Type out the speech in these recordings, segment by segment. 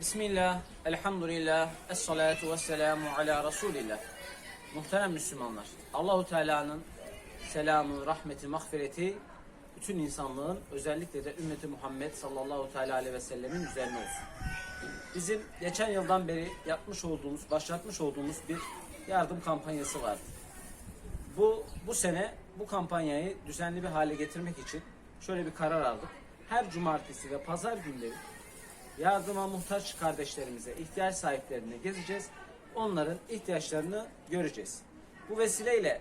Bismillah, elhamdülillah, esselatu vesselamu ala Resulillah. Muhterem Müslümanlar, Allahu Teala'nın selamı, rahmeti, mağfireti bütün insanlığın özellikle de ümmeti Muhammed sallallahu teala aleyhi ve sellemin üzerine olsun. Bizim geçen yıldan beri yapmış olduğumuz, başlatmış olduğumuz bir yardım kampanyası vardı. Bu bu sene bu kampanyayı düzenli bir hale getirmek için şöyle bir karar aldık. Her cumartesi ve pazar günleri yardıma muhtaç kardeşlerimize, ihtiyaç sahiplerine gezeceğiz. Onların ihtiyaçlarını göreceğiz. Bu vesileyle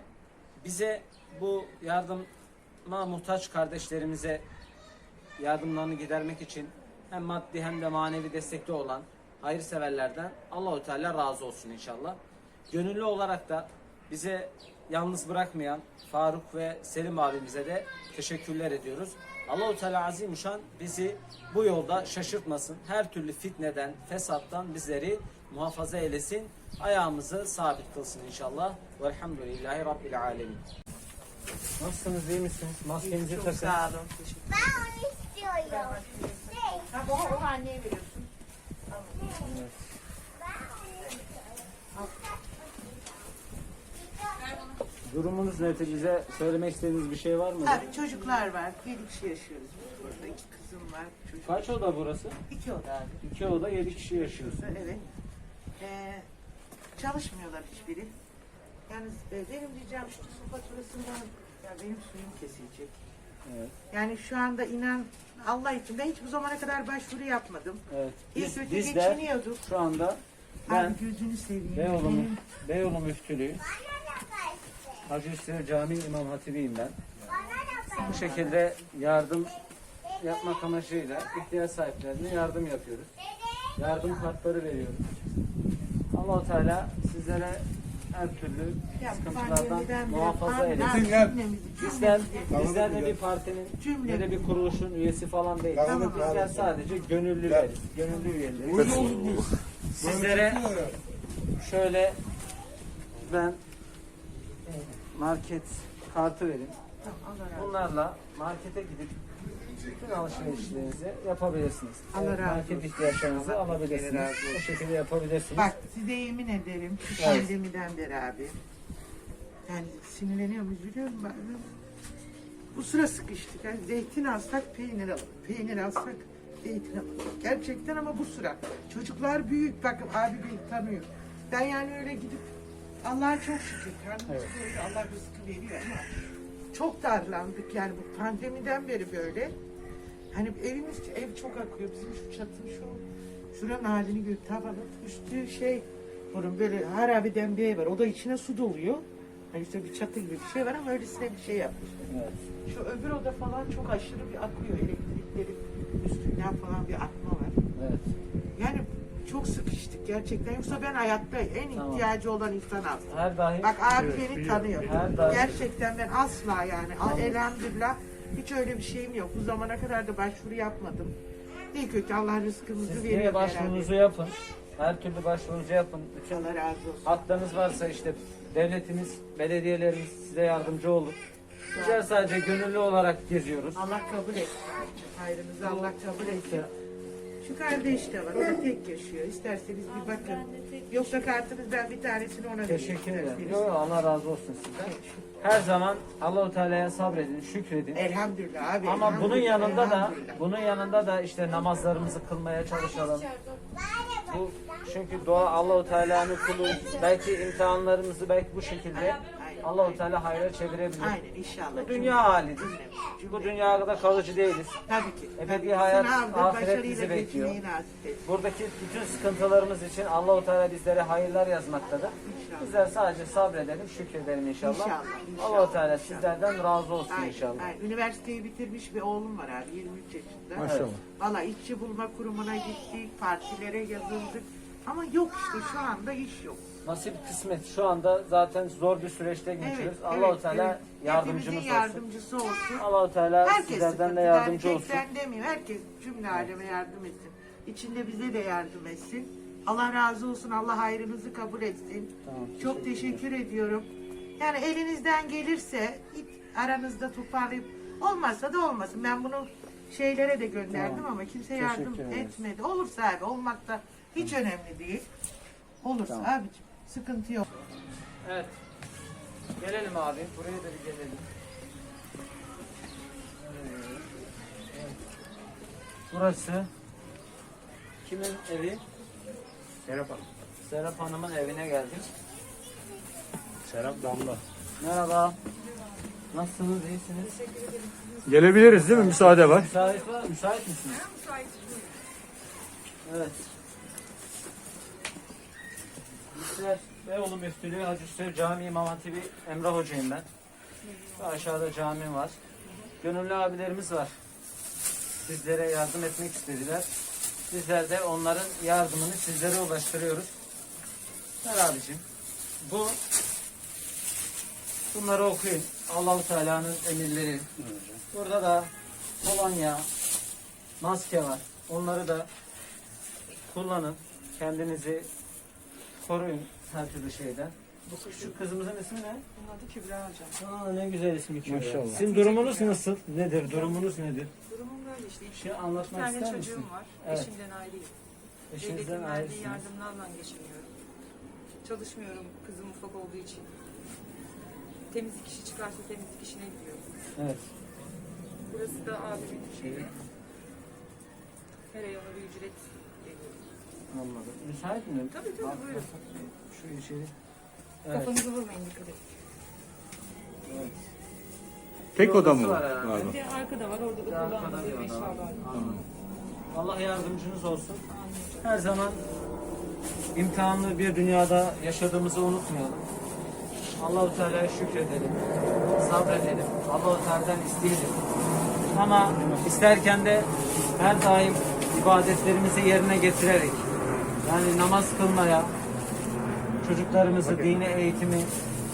bize bu yardıma muhtaç kardeşlerimize yardımlarını gidermek için hem maddi hem de manevi destekte olan hayırseverlerden Allahu Teala razı olsun inşallah. Gönüllü olarak da bize yalnız bırakmayan Faruk ve Selim abimize de teşekkürler ediyoruz. Allahu Teala Azimuşan bizi bu yolda şaşırtmasın. Her türlü fitneden, fesattan bizleri muhafaza eylesin. Ayağımızı sabit kılsın inşallah. Velhamdülillahi Rabbil Alemin. Nasılsınız, iyi misiniz? Maskenizi takın. sağ olun. Ben onu istiyorum. Şey, Ha, bu onu anneye veriyorsun. Evet. Durumunuz nedir? Bize söylemek istediğiniz bir şey var mı? Abi çocuklar var. Yedi kişi yaşıyoruz. Burada iki kızım var. Çocuk. Kaç oda burası? İki oda abi. İki oda, yedi kişi yaşıyorsun. Evet. Ee, çalışmıyorlar hiçbiri. Yalnız e, benim diyeceğim şu su faturasından ya benim suyum kesilecek. Evet. Yani şu anda inan Allah için ben hiç bu zamana kadar başvuru yapmadım. Evet. İyi Biz, kötü biz de geçiniyorduk. şu anda ben Abi gözünü seveyim. Beyoğlu, Benim- Beyoğlu Müftülüğü. Hacı Hüseyin Camii İmam Hatibiyim ben. Bu şekilde yardım yapmak amacıyla ihtiyaç sahiplerine yardım yapıyoruz. Yardım kartları veriyoruz. Allahu Teala sizlere her türlü sıkıntılardan muhafaza eylesin. cümlemizi- bizler de bir partinin ya da bir kuruluşun üyesi falan değiliz. Tamam. Bizler sadece gönüllüleriz. Gönüllü üyeleriz. Sizlere şöyle ben market kartı olsun. Bunlarla markete gidip bütün alışverişlerinizi yapabilirsiniz. Allah Evet, razı market ihtiyaçlarınızı alabilirsiniz. Bu şekilde yapabilirsiniz. Bak size yemin ederim şu Evet. pandemiden beri abi. Yani sinirleniyorum, üzülüyorum ben. Bu sıra sıkıştık. Yani zeytin alsak peynir alalım. Peynir alsak zeytin alalım. Gerçekten ama bu sıra. Çocuklar büyük. Bakın abi beni tanıyor. Ben yani öyle gidip Allah'a çok şükür. Karnımız Evet. Allah rızkı veriyor ama çok darlandık yani bu pandemiden beri böyle. Hani evimiz ev çok akıyor. Bizim şu çatın şu şuranın halini gör. Tavanı üstü şey bunun böyle harabiden bir ev var. O da içine su doluyor. Hani işte bir çatı gibi bir şey var ama öylesine bir şey yapmışlar. Evet. Şu öbür oda falan çok aşırı bir akıyor. Elektriklerin üstünden falan bir akma var. Evet. Yani çok sıkıştık gerçekten. Yoksa ben hayatta en Tamam. ihtiyacı olan insan aslında. Her daim Bak abi beni tanıyor. Her daim- Gerçekten ben asla yani elhamdülillah hiç öyle bir şeyim yok. Bu zamana kadar da başvuru yapmadım. İyi kötü Allah rızkımızı siz veriyor. yine başvurunuzu yapın. Her türlü başvurunuzu yapın. Bütün Allah razı olsun. haklarınız varsa işte devletimiz, belediyelerimiz size yardımcı olur. Bizler sadece gönüllü olarak geziyoruz. Allah kabul et. Hayrınızı Allah kabul etsin. Şu kardeş de var. O da tek yaşıyor. İsterseniz bir bakın. Yoksa kartınızdan bir tanesini ona verin. Teşekkür ederim. isterseniz. Yo, yo, Allah razı olsun sizden. Her zaman Allahu Teala'ya sabredin, şükredin. Elhamdülillah abi. Ama bunun elhamdülillah, yanında da elhamdülillah. bunun yanında da işte namazlarımızı kılmaya çalışalım. Bu çünkü dua Allahu Teala'nın kulu. Belki imtihanlarımızı belki bu şekilde Allahu Teala hayra çevirebilir. Aynen inşallah. Bu dünya halidir. Cümle- Bu dünyada kalıcı değiliz. Tabii ki. Ebedi hayat, Sınavda ahiret bizi bekliyor. Buradaki bütün sıkıntılarımız için Allahu Teala bizlere hayırlar yazmaktadır. Bizler sadece sabredelim, şükredelim inşallah. İnşallah, inşallah, Allahu Teala inşallah. sizlerden razı olsun Aynen, inşallah. aynen. Üniversiteyi bitirmiş bir oğlum var abi 23 yaşında. Maşallah. Valla işçi bulma kurumuna gittik, partilere yazıldık. Ama yok işte şu anda iş yok. Nasip kısmet. Şu anda zaten zor bir süreçte geçiyoruz. Allahu evet, Teala evet. yardımcımız olsun. yardımcısı olsun. Allahu Teala Herkes sizlerden de yardımcı olsun. sen demeyeyim. Herkes cümle aleme yardım etsin. İçinde bize de yardım etsin. Allah razı olsun. Allah hayrınızı kabul etsin. Tamam, Çok teşekkür ediyorum. Yani elinizden gelirse it- aranızda toparlayıp olmazsa da olmasın. Ben bunu şeylere de gönderdim ama kimse yardım Teşekkür ederiz. etmedi. Olursa abi olmak da hiç önemli değil. Olursa Tamam. abicim sıkıntı yok. Evet. Gelelim abi. Buraya da bir gelelim. Evet. Burası kimin evi? Serap Hanım. Serap Hanım'ın evine geldik. Serap Damla. Merhaba. Nasılsınız? İyisiniz? Gelebiliriz değil mi? Müsaade var. Müsait var. Müsait misiniz? Evet. Bizler Beyoğlu Müftülüğü Hacı Hüseyin Camii İmam Hatibi Emrah Hoca'yım ben. Ve aşağıda cami var. Gönüllü abilerimiz var. Sizlere yardım etmek istediler. Bizler de onların yardımını sizlere ulaştırıyoruz. Ver abicim. Bu bunları okuyun. Allahu Teala'nın emirleri. Burada da kolonya, maske var. Onları da kullanın. Kendinizi koruyun her türlü şeyden. Bu şu kızımızın ismi ne? Bunun adı Kübra hocam. Aa, ne güzel ismi Kübra. Maşallah. Sizin durumunuz nasıl? Nedir? Durumunuz nedir? Durumum böyle işte. Bir şey Bir anlatmak tane ister çocuğum misin? var. Evet. Eşimden ayrıyım. Eşinizden Devletin verdiği ayrısınız. yardımlarla geçiniyorum. Çalışmıyorum kızım ufak olduğu için. Temizlik işi çıkarsa temizlik işine gidiyorum. Evet. Burası da abimin şeyi. Her ay ona bir ücret. Anladım. Müsait mi? Tabii, tabii, buyurun. Şu içeri. Evet. Kafanızı vurmayın dikkat edin. evet. Tek oda mı var? var. Bir de arkada var orada da oda eşyalar var. var. Anladım. Allah yardımcınız olsun. Her zaman imtihanlı bir dünyada yaşadığımızı unutmayalım. Allahu Teala'ya şükredelim. Sabredelim. Allahu Teala'dan isteyelim. Ama isterken de her daim ibadetlerimizi yerine getirerek yani namaz kılmaya, çocuklarımızı dine eğitimi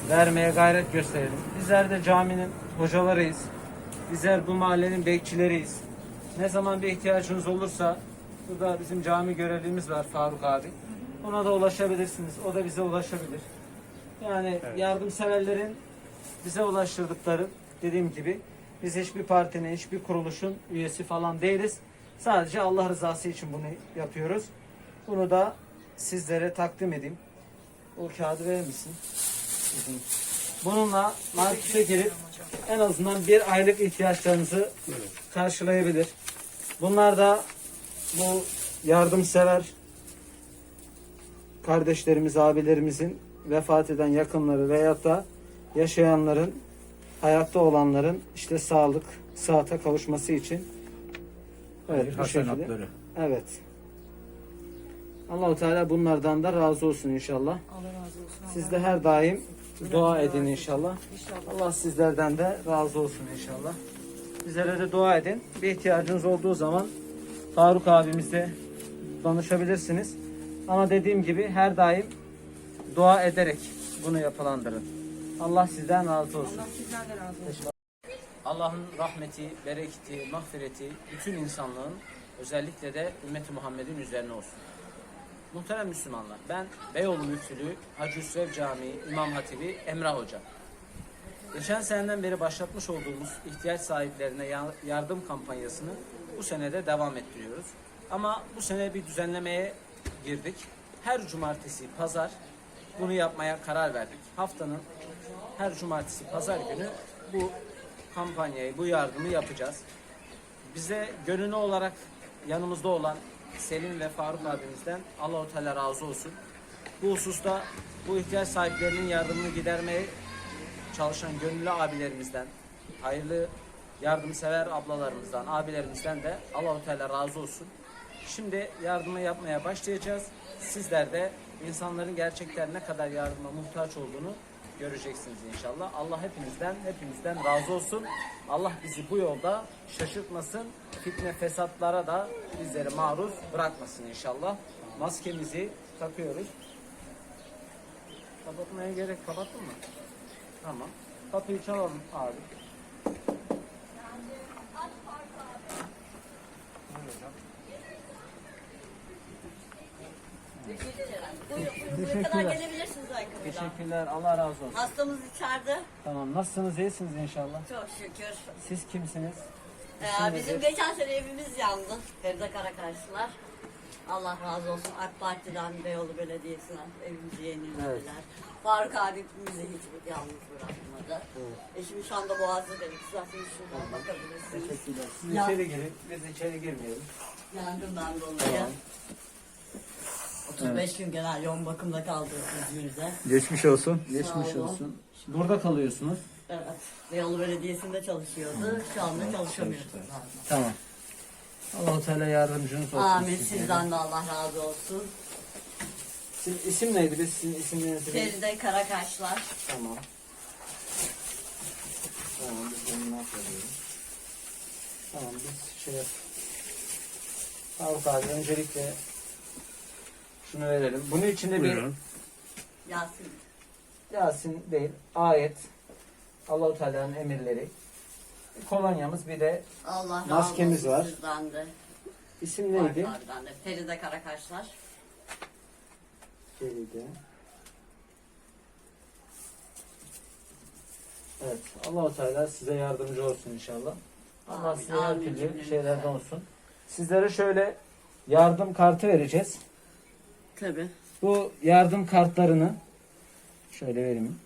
vermeye gayret gösterelim. Bizler de caminin hocalarıyız. Bizler bu mahallenin bekçileriyiz. Ne zaman bir ihtiyacınız olursa burada bizim cami görevlimiz var Faruk abi. Ona da ulaşabilirsiniz. O da bize ulaşabilir. Yani yardımseverlerin bize ulaştırdıkları dediğim gibi biz hiçbir partinin, hiçbir kuruluşun üyesi falan değiliz. Sadece Allah rızası için bunu yapıyoruz. Bunu da sizlere takdim edeyim. O kağıdı verir misin? Bununla markete girip en azından bir aylık ihtiyaçlarınızı karşılayabilir. Bunlar da bu yardımsever kardeşlerimiz, abilerimizin vefat eden yakınları veyahut da yaşayanların, hayatta olanların işte sağlık, sıhhata kavuşması için evet, bu şekilde. Evet. Allahu Teala bunlardan da razı olsun inşallah. Allah razı olsun. Siz de her daim dua edin inşallah. İnşallah. Allah sizlerden de razı olsun inşallah. Bizlere de dua edin. Bir ihtiyacınız olduğu zaman Faruk abimizle danışabilirsiniz. Ama dediğim gibi her daim dua ederek bunu yapılandırın. Allah sizden razı olsun. Allah sizden de razı olsun. Allah'ın rahmeti, bereketi, mağfireti bütün insanlığın özellikle de ümmeti Muhammed'in üzerine olsun. Muhterem Müslümanlar, ben Beyoğlu Müftülüğü Hacı Hüsrev Camii İmam Hatibi Emrah Hoca. Geçen seneden beri başlatmış olduğumuz ihtiyaç sahiplerine ya- yardım kampanyasını bu senede devam ettiriyoruz. Ama bu sene bir düzenlemeye girdik. Her cumartesi, pazar bunu yapmaya karar verdik. Haftanın her cumartesi, pazar günü bu kampanyayı, bu yardımı yapacağız. Bize gönüllü olarak yanımızda olan Selim ve Faruk abimizden Allahu Teala razı olsun. Bu hususta bu ihtiyaç sahiplerinin yardımını gidermeye çalışan gönüllü abilerimizden, hayırlı yardımsever ablalarımızdan, abilerimizden de Allahu Teala razı olsun. Şimdi yardımı yapmaya başlayacağız. Sizler de insanların gerçekten ne kadar yardıma muhtaç olduğunu göreceksiniz inşallah. Allah hepimizden hepimizden razı olsun. Allah bizi bu yolda şaşırtmasın. Fitne fesatlara da bizleri maruz bırakmasın inşallah. Maskemizi takıyoruz. Kapatmaya gerek kapattın mı? Tamam. Kapıyı çalalım abi. Buraya kadar gelebilirsiniz ayakkabıyla. Teşekkürler. Allah razı olsun. Hastamız içeride. Tamam. Nasılsınız? İyisiniz inşallah. Çok şükür. Siz kimsiniz? Ee, bizim geçen sene evimiz yandı. Feride Karakaşlılar. Allah razı olsun AK Parti'den Beyoğlu Belediyesi'nden evimizi yenilediler. Evet. Faruk abi bizi hiç yalnız bırakmadı. E şimdi şu anda Boğazı'dayız. Zaten şuradan bakabilirsiniz. Teşekkürler. Siz Ya. içeri girin. Biz içeri girmeyelim. Yangından dolayı. 35 gün genel yoğun bakımda kaldık İzmir'de. Geçmiş olsun. Geçmiş olun. olsun. Burada kalıyorsunuz. Evet. Beyoğlu Belediyesi'nde çalışıyordu. Şu anda çalışamıyoruz. Tamam. Allah-u Teala yardımcınız olsun. Amin. size. Sizden de Allah razı olsun. Sizin isim neydi? Biz sizin isimlerinizi. Feride Karakaşlar. Tamam. Tamam biz bunu not alıyorum. Tamam biz şey yap. Faruk abi öncelikle şunu verelim. Bunun içinde bir Buyurun. Yasin. Yasin değil, ayet, Allahu Teala'nın emirleri. Bir kolonyamız bir de Allah Maskemiz var. sizden de. isim neydi? Faruklardan de. Feride Karakaşlar. Feride. Evet, Allahu Teala size yardımcı olsun inşallah. Allah Amin, size her amin türlü cümlemize. şeylerden olsun. Sizlere şöyle yardım kartı vereceğiz. Tabi. Bu yardım kartlarını şöyle vereyim.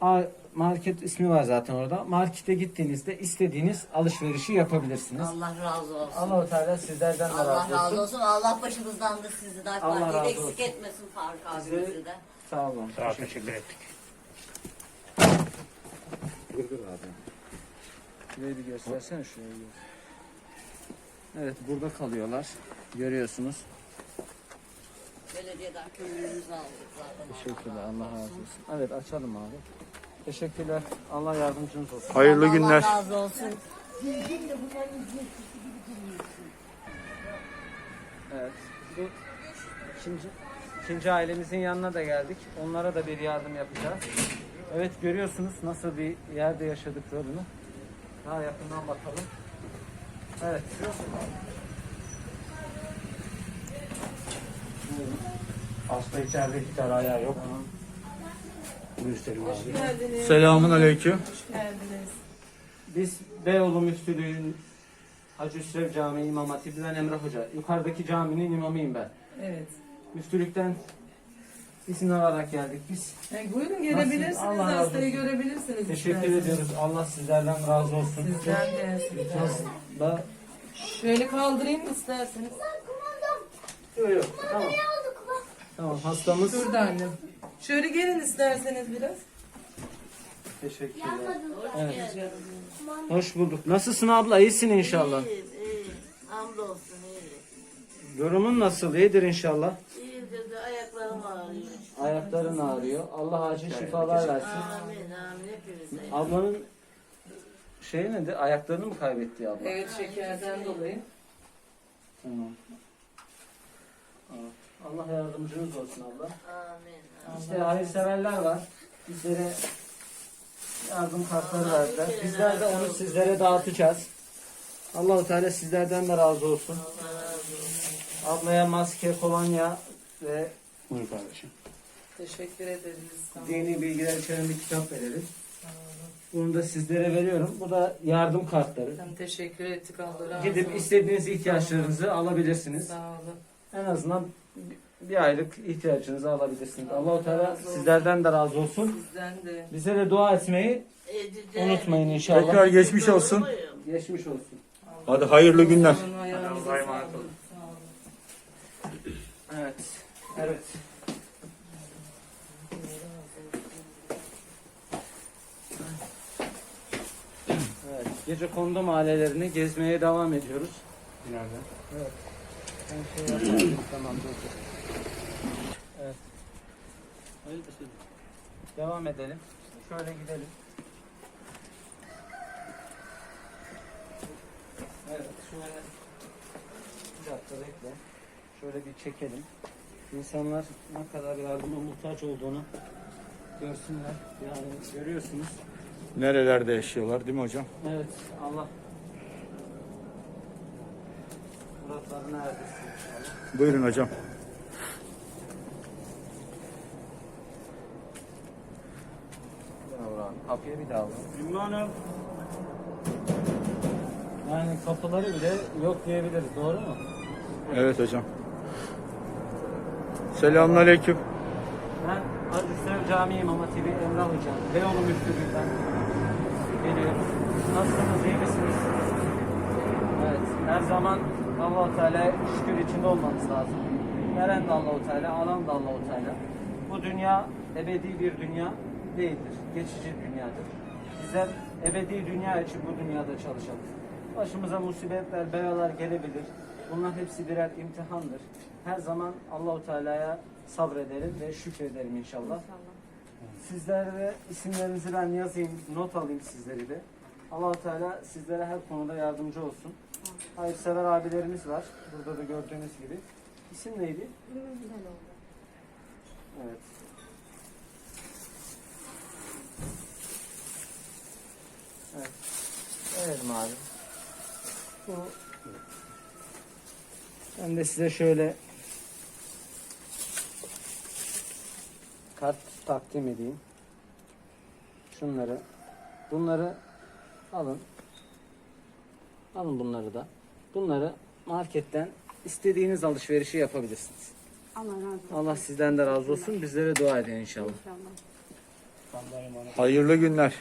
A- Market ismi var zaten orada. Markete gittiğinizde istediğiniz alışverişi yapabilirsiniz. Allah razı olsun. Allah-u Teala sizlerden de Allah razı razı olsun. olsun. Allah başımızdan da sizi de Allah Parti'yi razı eksik olsun. etmesin Faruk Sizi- abimizi de. Sağ olun. Sağ ol, teşekkür ettik. Gırgır abi. Şurayı bir göstersene şurayı. Evet burada kalıyorlar. Görüyorsunuz. Belediyeden kömürümüzü aldık zaten. Teşekkürler. Allah razı olsun. Evet açalım abi. Teşekkürler. Allah yardımcınız olsun. Hayırlı günler. Allah razı olsun. Evet. Bu ikinci, ikinci ailemizin yanına da geldik. Onlara da bir yardım yapacağız. Evet görüyorsunuz nasıl bir yerde yaşadıklarını. Daha yakından bakalım. Evet. Hasta içeride tane ayağı yok. Buyur Selim abi. Selamun aleyküm. Biz Beyoğlu Müftülüğü'nün Hacı Üsrev Camii İmam Hatibi'nden Emre Hoca. Yukarıdaki caminin imamıyım ben. Evet. Müftülükten izin alarak geldik biz. Yani buyurun gelebilirsiniz, Allah razı hastayı olsun. görebilirsiniz. Teşekkür isterseniz. ediyoruz. Allah sizlerden razı olsun. Sizden de. Da Şöyle kaldırayım mı isterseniz? Yok yok. Tamam. Tamam hastamız. Şurada annem. Şöyle gelin isterseniz biraz. Teşekkürler. Evet. Hoş bulduk. Nasılsın abla? İyisin inşallah. İyiyiz, iyiyiz. Hamdolsun iyiyiz. Durumun nasıl? İyidir inşallah. İyidir de ayaklarım ağrıyor. Ayakların ağrıyor. Allah acil şifalar versin. Amin, amin. Hepimize. Ablanın şey nedir? Ayaklarını mı kaybetti abla? Evet şekerden dolayı. Tamam. Evet. Allah yardımcınız olsun abla. Amin. İşte hayırseverler var. Bizlere yardım kartları verdiler. Bizler de onu sizlere dağıtacağız. Allahu Teala sizlerden de razı olsun. Ablaya maske, kolonya ve Buyur kardeşim. Teşekkür ederiz. Dini bilgiler içeren bir kitap verelim. Bunu da sizlere veriyorum. Bu da yardım kartları. Hem teşekkür ettik Allah razı Gidip istediğiniz ihtiyaçlarınızı alabilirsiniz. Sağ olun. En azından bir aylık ihtiyacınızı alabilirsiniz. Allahu Teala sizlerden de razı olsun. Sizden de. Bize de dua etmeyi Edeceğim. unutmayın inşallah. Tekrar geçmiş olsun. Geçmiş olsun. Hadi hayırlı günler. Sağ olun, ayağınıza Allah'a emanet sağlık. olun. Sağ olun. Evet. Evet. Evet. Gece kondu mahallelerini gezmeye devam ediyoruz. Nerede? Tamam dur. Evet. Devam edelim. Şöyle gidelim. Evet şöyle bir dakika bekle. Şöyle bir çekelim. İnsanlar ne kadar yardıma muhtaç olduğunu görsünler. Yani görüyorsunuz. Nerelerde yaşıyorlar değil mi hocam? Evet Allah muratlarına erdirsin. Buyurun hocam. Kapıya bir daha. Ümmü Hanım. Yani kapıları bile yok diyebiliriz. Doğru mu? Evet hocam. Selamünaleyküm. Ben Acısev Camii İmam Hatibi Emrah Hoca. Beyoğlu Müftülüğü'nden geliyorum. Nasılsınız? iyi misiniz? Evet. Her zaman Allah-u Teala şükür içinde olmanız lazım. Veren de Allah-u Teala, alan da Allah-u Teala. Bu dünya ebedi bir dünya değildir. Geçici dünyadır. Bizler ebedi dünya için bu dünyada çalışalım. Başımıza musibetler, belalar gelebilir. Bunlar hepsi birer imtihandır. Her zaman Allahu Teala'ya sabredelim ve şükredelim inşallah. Sizlere isimlerinizi ben yazayım, not alayım sizleri de. Allahu Teala sizlere her konuda yardımcı olsun. Hayırsever abilerimiz var. Burada da gördüğünüz gibi. İsim neydi? Evet. Evet. Evet abi. Bu ben de size şöyle kart takdim edeyim. Şunları. Bunları alın. Alın bunları da. Bunları marketten istediğiniz alışverişi yapabilirsiniz. Allah razı olsun. Allah sizden de razı olsun. Bizlere dua edin inşallah. İnşallah. Hayırlı günler.